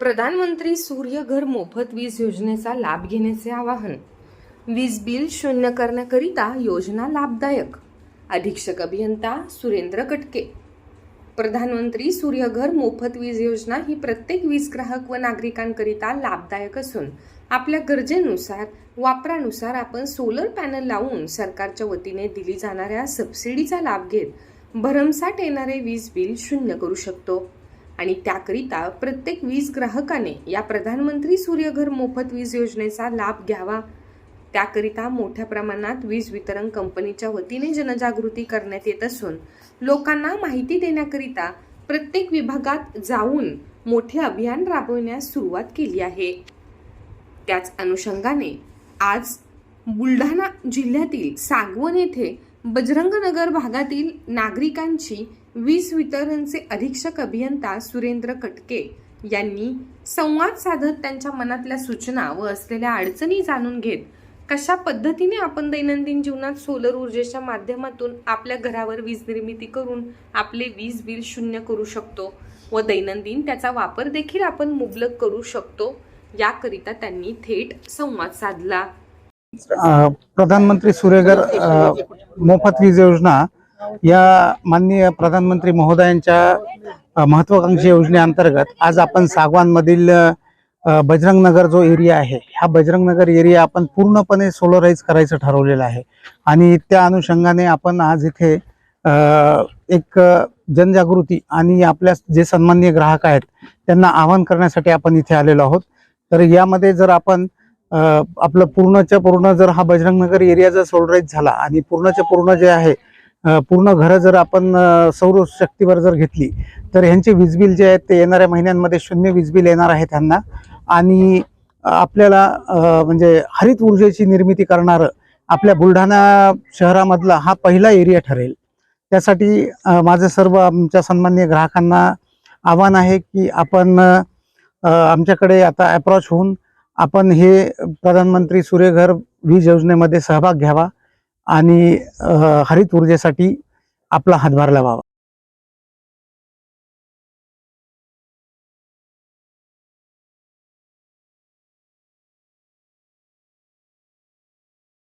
प्रधानमंत्री सूर्यघर मोफत वीज योजनेचा लाभ घेण्याचे आवाहन. वीज बिल शून्य करण्याकरिता योजना लाभदायक. अधीक्षक अभियंता सुरेंद्र कटके. प्रधानमंत्री सूर्यघर मोफत वीज योजना ही प्रत्येक वीज ग्राहक व नागरिकांकरिता लाभदायक असून आपल्या गरजेनुसार वापरानुसार आपण सोलर पॅनल लावून सरकारच्या वतीने दिली जाणाऱ्या सबसिडीचा लाभ घेत भरमसाठ येणारे वीज बिल शून्य करू शकतो. आणि त्याकरिता प्रत्येक वीज ग्राहकाने या प्रधानमंत्री सूर्यघर मोफत वीज योजनेचा लाभ घ्यावा. त्याकरिता मोठ्या प्रमाणात वीज वितरण कंपनीच्या वतीने जनजागृती करण्यात येत असून लोकांना माहिती देण्याकरिता प्रत्येक विभागात जाऊन मोठे अभियान राबवण्यास सुरुवात केली आहे. त्याच अनुषंगाने आज बुलढाणा जिल्ह्यातील सागवन येथे बजरंगनगर भागातील नागरिकांची वीज वितरणचे अधीक्षक अभियंता सुरेंद्र कटके यांनी संवाद साधत त्यांच्या मनातल्या सूचना व असलेल्या अडचणी जाणून घेत कशा पद्धतीने आपण दैनंदिन जीवनात सोलर ऊर्जेच्या माध्यमातून आपल्या घरावर वीज निर्मिती करून आपले वीज बिल शून्य करू शकतो व दैनंदिन त्याचा वापर देखील आपण मुबलक करू शकतो? याकरिता त्यांनी थेट संवाद साधला. प्रधानमंत्री सूर्यघर मोफत वीज योजना या माननीय प्रधानमंत्री महोदयांच्या महत्वाकांक्षी योजनेअंतर्गत आज आपण सागवानमधील बजरंगनगर जो एरिया आहे हा बजरंगनगर एरिया आपण पूर्णपणे सोलराईज करायचं ठरवलेलं आहे. आणि त्या अनुषंगाने आपण आज इथे एक जनजागृती आणि आपल्या जे सन्माननीय ग्राहक आहेत त्यांना आवाहन करण्यासाठी आपण इथे आलेलो आहोत. तर यामध्ये जर आपण आपलं पूर्णच्या पूर्ण जर हा बजरंगनगर एरिया जर सोलराईज झाला आणि पूर्णच्या पूर्ण जे आहे पूर्ण घरं जर आपण सौर शक्तीवर जर घेतली तर ह्यांचे वीज बिल जे आहेत ते येणाऱ्या महिन्यांमध्ये शून्य वीज बिल येणार आहे त्यांना आणि आपल्याला म्हणजे हरित ऊर्जेची निर्मिती करणारं आपल्या बुलढाणा शहरामधला हा पहिला एरिया ठरेल. त्यासाठी माझं सर्व आमच्या सन्माननीय ग्राहकांना आव्हान आहे की आपण आमच्याकडे आता अप्रॉच होऊन आपण हे प्रधानमंत्री सूर्यघर वीज योजनेमध्ये सहभाग घ्यावा. आणि हरित ऊर्जेसाठी आपला हातभार लावावा.